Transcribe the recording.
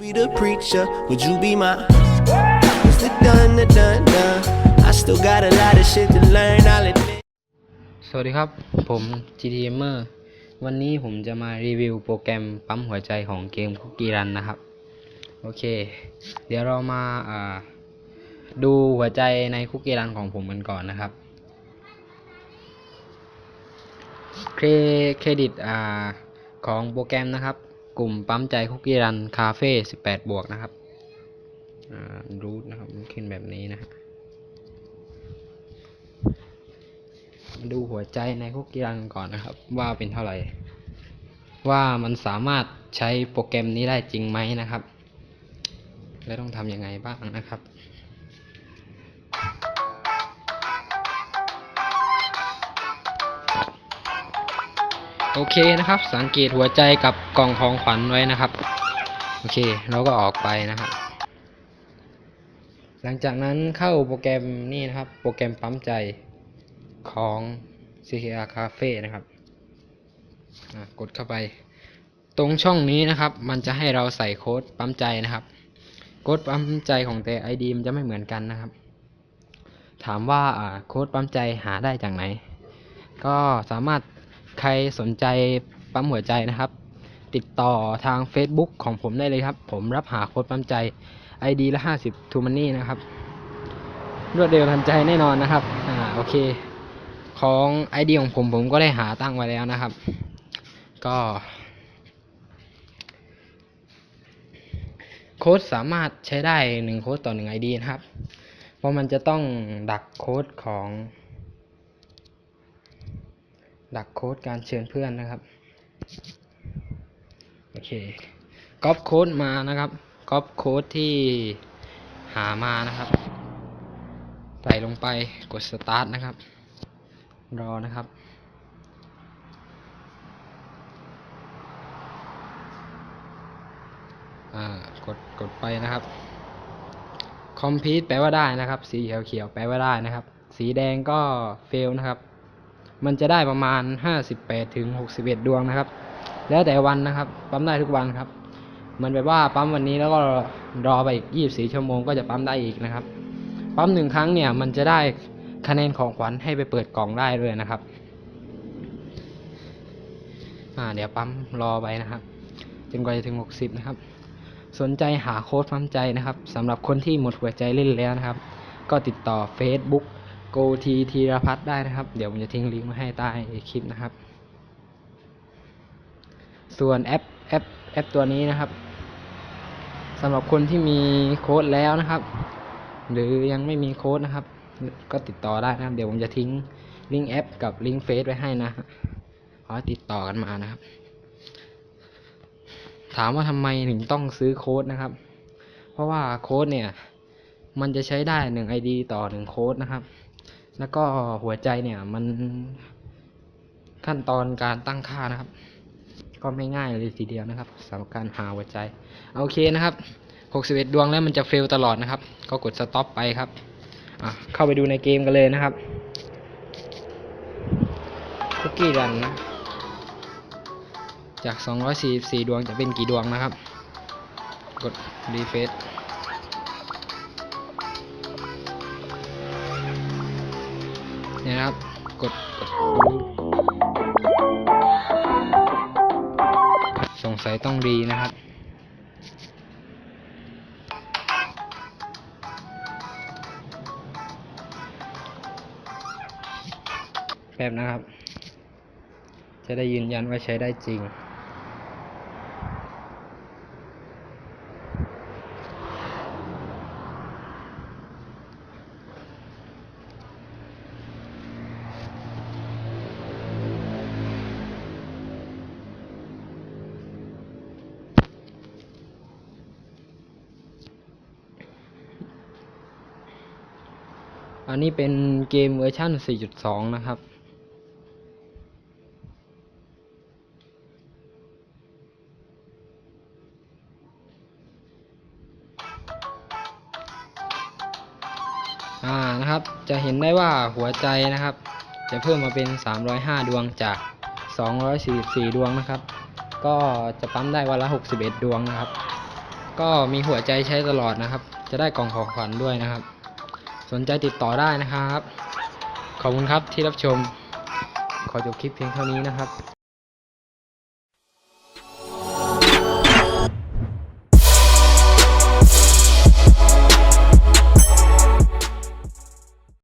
Be the preacher, would you be my? It's the done, the done, done. I still got a lot of shit to learn, I'll admit. สวัสดีครับ ผม GTMer วันนี้ผมจะมารีวิวโปรแกรมปั๊มหัวใจของเกมคุกกี้รันนะครับ โอเค เดี๋ยวเรามาาดูหัวใจในคุกกี้รันของผมกันก่อนนะครับ เครเครดิตของโปรแกรมนะครับ กลุ่มปั๊มใจคุกกี้รันคาเฟ่สิบแปดบวกนะครับรูทนะครับมันขึ้นแบบนี้นะฮะดูหัวใจในคุกกี้รันก่อนนะครับ ว่าเป็นเท่าไหร่ ว่ามันสามารถใช้โปรแกรมนี้ได้จริงไหมนะครับ และต้องทำยังไงบ้างนะครับ โอเคนะครับ สังเกตหัวใจกับกล่องของขวัญไว้นะครับ โอเค เราก็ออกไปนะครับ หลังจากนั้นเข้าโปรแกรมนี่นะครับ โปรแกรมปั๊มใจของ CKR Cafe นะครับกดเข้าไป ตรงช่องนี้นะครับ มันจะให้เราใส่โค้ดปั๊มใจนะครับ โค้ดปั๊มใจของแต่ ID มันจะไม่เหมือนกันนะครับ ถามว่าโค้ดปั๊มใจหาได้จากไหน ก็สามารถ ใครสนใจปั๊มหัวใจนะครับ ติดต่อทาง Facebook ของผมได้เลยครับ ผมรับหาโค้ดปั๊มใจ ID ละ 50 t o Money นะครับ รวดเร็วทันใจแน่นอนนะครับ อ่าโอเค ของ ID ของผมผมก็ได้หาตั้งไว้แล้วนะครับ ก็โค้ดสามารถใช้ได้หนึ่งโค้ดต่อหนึ่ง ID นะครับ เพราะมันจะต้องดักโค้ดของ ดักโค้ดการเชิญเพื่อนนะครับ โอเคก๊อปโค้ดมานะครับก๊อปโค้ดที่หามานะครับ ใส่ลงไปกดสตาร์ทนะครับ รอนะครับอ่ากดกดไปนะครับ complete แปลว่าได้นะครับ สีเขียวเขียวแปลว่าได้นะครับ สีแดงก็ fail นะครับ มันจะได้ประมาณ 58ถึง61 ดวงนะครับ แล้วแต่วันนะครับ ปั๊มได้ทุกวันครับ มันแบบว่าปั๊มวันนี้แล้วก็รอไปอีก 24 ชั่วโมงก็จะปั๊มได้อีกนะครับ ปั๊มหนึ่งครั้งเนี่ยมันจะได้คะแนนของขวัญให้ไปเปิดกล่องได้ด้วยนะครับอ่าเดี๋ยวปั๊มรอไปนะครับจนกว่าจะถึง 60 นะครับ สนใจหาโค้ดปั๊มใจนะครับสำหรับคนที่หมดหัวใจเล่นแล้วนะครับ ก็ติดต่อ Facebook go t ธีรพัฒน์ได้นะครับ เดี๋ยวผมจะทิ้งลิงก์ไว้ให้ใต้คลิปนะครับ ส่วนแอปแอปแอปตัวนี้นะครับสำหรับคนที่มีโค้ดแล้วนะครับ หรือยังไม่มีโค้ดนะครับ ก็ติดต่อได้นะครับ เดี๋ยวผมจะทิ้งลิงก์แอปกับลิงก์เฟซไว้ให้นะขอติดต่อกันมานะครับ ถามว่าทำไมถึงต้องซื้อโค้ดนะครับ เพราะว่าโค้ดเนี่ยมันจะใช้ได้หนึ่ง ID ต่อหนึ่งโค้ดนะครับ แล้วก็หัวใจเนี่ยมันขั้นตอนการตั้งค่านะครับ ก็ไม่ง่ายเลยทีเดียวนะครับสำหรับการหาหัวใจโอเคนะครับ 61 ดวงแล้วมันจะเฟลตลอดนะครับ ก็กดสต็อปไปครับเข้าไปดูในเกมกันเลยนะครับคุกกี้รันนะจาก 244 ดวงจะเป็นกี่ดวงนะครับ กดรีเฟซ เนี่ยนะครับ กดกดดูสงสัยต้องรีนะครับแป๊บนะครับ จะได้ยืนยันว่าใช้ได้จริง อันนี้เป็นเกมเวอร์ชัน4.2 นะครับ อ่านะครับ จะเห็นได้ว่าหัวใจนะครับ จะเพิ่มมาเป็น 305 ดวงจาก 244 ดวงนะครับ ก็จะปั๊มได้วันละ 61 ดวงนะครับ ก็มีหัวใจใช้ตลอดนะครับ จะได้กล่องของขวัญด้วยนะครับ สนใจติดต่อได้นะครับ ขอบคุณครับที่รับชม ขอจบคลิปเพียงเท่านี้นะครับ